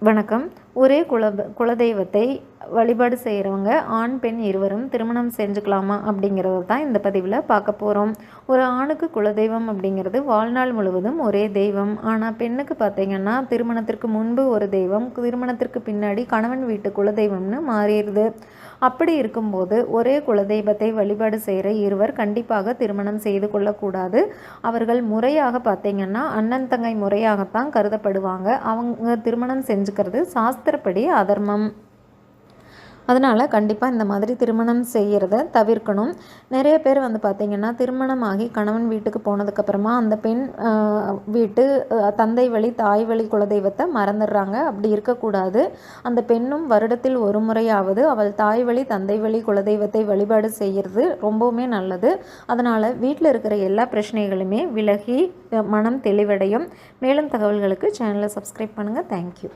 வணக்கம். ஒரே குல குலதெய்வத்தை வழிபாடு செய்கிறவங்க ஆண் பெண் இருவரும் திருமணம் செஞ்சுக்கலாமா அப்படிங்கிறத தான் இந்த பதிவில் பார்க்க போகிறோம் ஒரு ஆணுக்கு குலதெய்வம் அப்படிங்கிறது வாழ்நாள் முழுவதும் ஒரே தெய்வம். ஆனால் பெண்ணுக்கு பார்த்திங்கன்னா திருமணத்திற்கு முன்பு ஒரு தெய்வம் திருமணத்திற்கு பின்னாடி கணவன் வீட்டு குலதெய்வம்னு மாறிடுது. அப்படி இருக்கும்போது ஒரே குலதெய்வத்தை வழிபாடு செய்கிற இருவர் கண்டிப்பாக திருமணம் செய்து கொள்ளக்கூடாது. அவர்கள் முறையாக பார்த்திங்கன்னா அண்ணன் தங்கை முறையாகத்தான் கருதப்படுவாங்க. அவங்க திருமணம் செஞ்சுக்கிறது சாஸ்திரப்படி அதர்மம். அதனால் கண்டிப்பாக இந்த மாதிரி திருமணம் செய்கிறத தவிர்க்கணும். நிறைய பேர் வந்து பார்த்திங்கன்னா திருமணமாகி கணவன் வீட்டுக்கு போனதுக்கப்புறமா அந்த பெண் வீட்டு தந்தை வழி தாய் வழி குலதெய்வத்தை மறந்துடுறாங்க. அப்படி இருக்கக்கூடாது. அந்த பெண்ணும் வருடத்தில் ஒரு முறையாவது அவள் தாய் வழி தந்தை வழி குலதெய்வத்தை வழிபாடு செய்கிறது ரொம்பவுமே நல்லது. அதனால் வீட்டில் இருக்கிற எல்லா பிரச்சனைகளுமே விலகி மனம் தெளிவடையும். மேலும் தகவல்களுக்கு சேனலை சப்ஸ்கிரைப் பண்ணுங்கள் தேங்க்யூ